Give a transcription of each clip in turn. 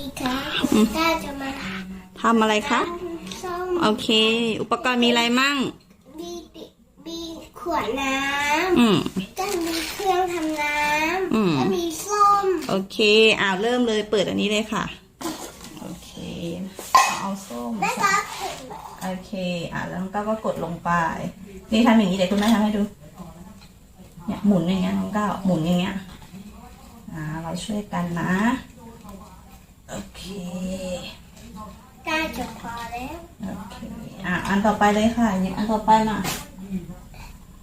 ดีครับอืมก้าจะมาทำอะไรคะทำส้มโอเค อุปกรณ์มีอะไรมั่งบีบีขวดน้อืมำก็มีเครื่องทำน้อืมำก็มีส้มโอเคอ่าเริ่มเลยเปิดอันนี้เลยค่ะ โอเคเอาเอาส้มแม่ใส่ก็โอเคอะแล้วน้องก้าวก็กดลงไป นี่ทำอย่างนี้เดี๋ยวคุณแม่ทำให้ดู เนี่ยหมุนอย่างเงี้ยน้องก้าวหมุนอย่างเงี้ยอ่าเราช่วยกันนะโอ เคก้าจะพอแล้วโอเคอะอันต่อไปเลยค่ะเนี่ยอันต่อไปมา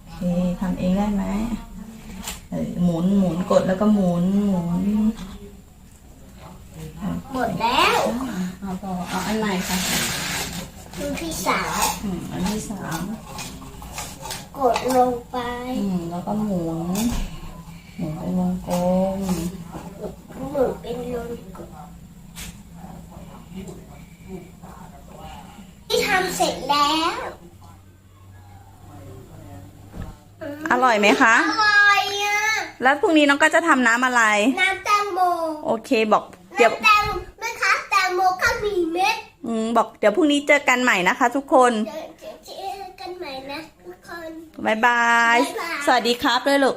โอเคทำเองได้ไหมเออหมุนหมุนกดแล้วก็หมุนหมุนหมดแล้วเอาต่อเอาอันไหนคะมือที่สามอืมอันที่สามกดลงไปอืมแล้วก็หมุนหมุนเป็นวงกลม หมุนเป็นลงกดที่ทำเสร็จแล้ว อร่อยไหมคะ อร่อยอะ แล้วพรุ่งนี้น้องก็จะทำน้ำอะไร น้ำแตงโม โอเคบอกเดี๋ยวน้ำแตงแม่คะแตงโมก็มีเม็ดอืมบอกเดี๋ยวพรุ่งนี้เจอกันใหม่นะคะ ทุกคนเจอเจอเจอกันใหม่นะทุกคนบ๊ายบายบ๊ายบาย สวัสดีครับด้วยลูก